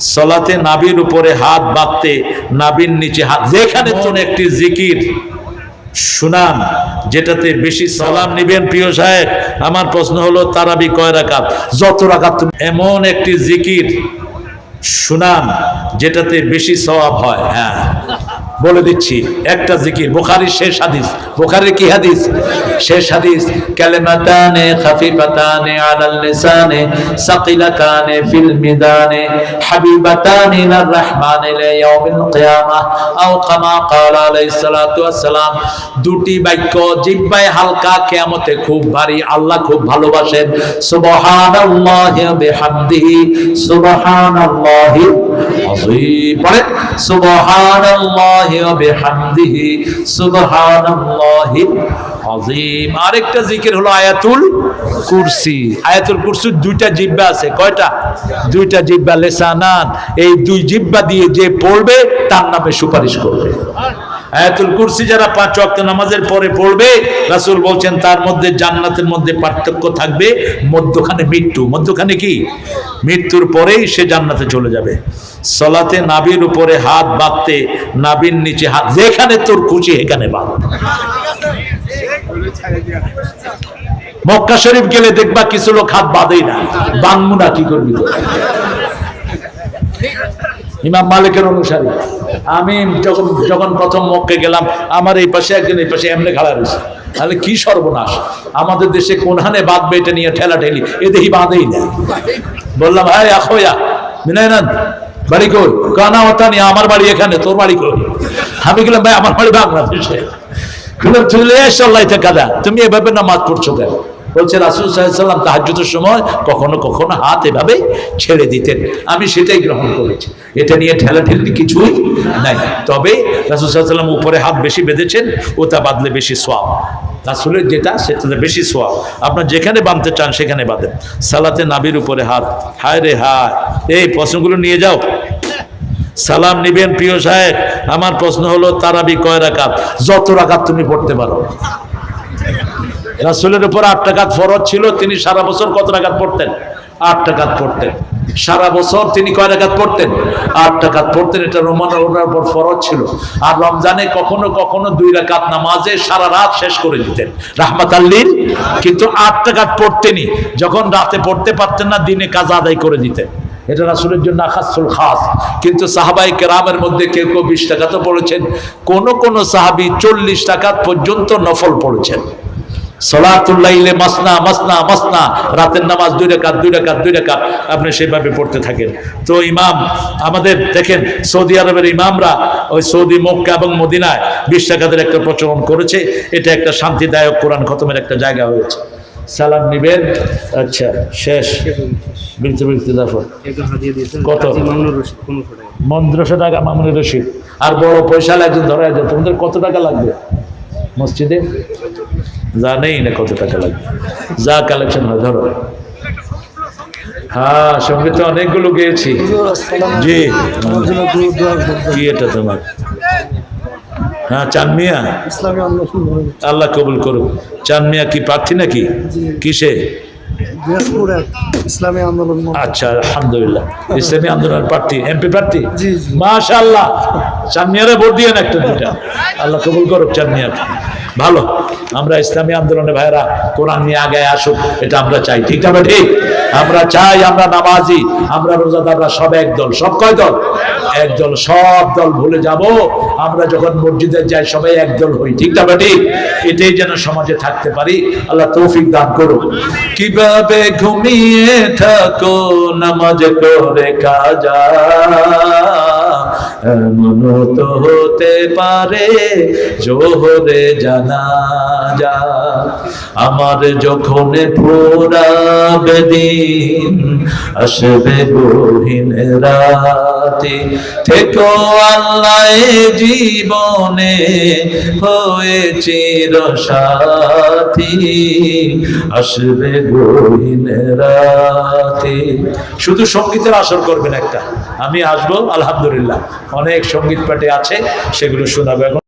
সলাতে নাবির উপরে হাত বাঁধতে নাবির নিচে হাত যেখানে তোর একটি জিকির শুনান, যেটাতে বেশি সালাম নিবেন প্রিয় সাহেব। আমার প্রশ্ন হলো তারাবি কয় রাকাত? যত রাকাত এমন একটি জিকির শুনান, যেটাতে বেশি সওয়াব হয়। হ্যাঁ। বলে দিচ্ছি, একটা জিকির, বোখারির শেষ হাদিস। বোখারির কি হাদিস? শেষ হাদিস, কালিমাতানে, খাফিফাতানে, আলাল লিসানে, সাকিলাতানে, ফিল মিদানে হাবিবাতানে, ইলার রহমানে লিয়াউমিল কিয়ামাহ আও কামা ক্বাল আলাইহিস সালাতু ওয়াসসালাম। দুটি বাক্য জিহ্বায় হালকা কিয়ামতে খুব ভারী, আল্লাহ খুব ভালোবাসেন। সুবহানাল্লাহি বিহামদিহি, সুবহানাল্লাহি আযীম। পড়ে, সুবহানাল্লাহি আরেকটা জিকির হলো আয়াতুল কুরসি। আয়াতুল কুরসির দুইটা জিহ্বা আছে। কয়টা? দুইটা জিহ্বা লিসানান এই দুই জিহ্বা দিয়ে যে পড়বে, তার নামে সুপারিশ করবে। আয়াতুল কুরসি যারা পাঁচ ওয়াক্ত নামাজের পরে পড়বে, রাসুল বলছেন, তার মধ্যে জান্নাতের মধ্যে পার্থক্য থাকবে, মধ্যখানে মৃত্যু। মধ্যখানে কি? মৃত্যুর পরেই সে জান্নাতে চলে যাবে। সলাতে নাবির উপরে হাত বাঁধতে, নাবির নিচে হাত, যেখানে তোর খুশি এখানে বাঁধ। মক্কা শরীফ গেলে দেখবা কিছু লোক হাত বাঁধেই না। বাঁধবো না, কি করবি ইমাম মালিকের অনুসারী। আমি যখন যখন প্রথম মক্কে গেলাম, আমার এই পাশে একজন এই পাশে এমনি খাড়া রয়েছে। তাহলে কি সর্বনাশ? আমাদের দেশে কোনহানে বাঁধবে এটা নিয়ে ঠেলা ঠেলি এ দেখি বাঁধেই না বললাম হ্যাঁ আখোয়া মিনায়নান বাড়ি কই? কানা নিয়ে আমার বাড়ি এখানে, তোর বাড়ি কই? আমি গেলাম ভাই, আমার বাড়ি বাংলাদেশে। চলে এসো আল্লাহ কাদা। তুমি এভাবে নামাজ পড়ছো কেন? বলছে রাসুল সাল্লাম তাহাজ্জুদের সময় কখনো কখনো হাত এভাবে ছেড়ে দিতেন। আমি সেটাই গ্রহণ করেছি। এটা নিয়ে ঠেলা ঠেলি কিছুই নাই। তবে রাসুল সাল্লাম উপরে হাত বেশি বেঁধেছেন, ওটা বাঁধলে বেশি সোয়াব। রাসুলের যেটা, সেটাতে বেশি সোয়াব। আপনার যেখানে বাঁধতে চান, সেখানে বাঁধেন। সালাতে নাবির উপরে হাত। হায় রে হায়। এই প্রশ্নগুলো নিয়ে যাও। সালাম নিবেন প্রিয় সাহেব। আমার প্রশ্ন হলো, তারাবি কয় রাকাত? যত রাকাত তুমি পড়তে পারো। রাসুলের উপর আট টাকাত ফরজ ছিল, তিনি সারা বছর কত টাকাত পড়তেন? আট টাকাত পড়তেন। সারা বছর তিনি কয় টাকাত পড়তেন? আট টাকাত পড়তেন, এটা রোমান ওনার উপর ফরজ ছিল। আর রমজানে কখনো কখনো দুই রাকাত নামাজে সারা রাত শেষ করে দিতেন। রাহমাত আল্লির কিন্তু আট টাকাত পড়তেনি যখন রাতে পড়তে পারতেন না, দিনে কাজ আদায় করে দিতেন। এটা রাসুলের জন্য আখাসুল খাস। কিন্তু সাহাবাই কেরামের মধ্যে কেউ কেউ বিশ টাকা তো পড়েছেন। কোন কোন সাহাবি চল্লিশ টাকা পর্যন্ত নফল পড়েছেন। সলাতুল্লাইলে মাসনা মাসনা মাসনা। রাতের নামাজ দুই রেখাত দুই রেখাত দুই রেখাত। আপনি সেভাবে পড়তে থাকেন। তো ইমাম আমাদের দেখেন সৌদি আরবের ইমামরা ওই সৌদি মক্কা এবং মদিনায় বিশ টাকাদের একটা প্রচলন করেছে। এটা একটা শান্তিদায়ক কোরআন খতমের একটা জায়গা হয়েছে। সালাম নিবেন। আচ্ছা শেষ। বিলতে দেখো দিয়েছেন। কত? পনেরোশো টাকা পনেরোশো মামুনি রশিদ আর বড় পয়সা একজন ধরে আছে তোমাদের কত টাকা লাগবে? মসজিদে? জানেই না কত টাকা লাগবে? যা কালেকশন হয় ধরো। হ্যাঁ সঙ্গে তো অনেকগুলো গিয়েছি। জি। কি এটা তোমার? হ্যাঁ চানমিয়া আল্লাহ কবুল করুক। চানমিয়া কি প্রার্থী নাকি? কিসে? ইসলামী আন্দোলন। আচ্ছা আলহামদুলিল্লাহ। ইসলামী আন্দোলন প্রার্থী এমপি প্রার্থী? জি, জি। চানমিয়ারে ভোট দিয়ে একটা দুটা আল্লাহ কবুল করুক চানমিয়ার ভালো? আমরা ইসলামী আন্দোলনে ভাইরা কোরআন নিয়ে আগে আসুক, এটা আমরা চাই। ঠিক আছে ঠিক আমরা চাই আমরা নামাজি, আমরা রোজাদাররা সব এক দল। সব কয় দল? এক দল। সব দল ভুলে যাব। আমরা যখন মসজিদে যাই, সবাই একদল হই। ঠিক না ঠিক এটাই যেন সমাজে থাকতে পারি। আল্লাহ তৌফিক দান করুক। কীভাবে ঘুমিয়ে থাকো? নামাজ করে কাজা। এমন তো হতে পারে জোহরে জানা যা আমার যখন আসবে গহীন রাতে আল্লাহ জীবনে হয়ে চির সাথী, আসবে গহীন রাতে। শুধু সঙ্গীতের আসর করবেন একটা, আমি আসব, আলহামদুলিল্লাহ। অনেক সংগীত পাঠে আছে, সেগুলো শোনাবো। এখন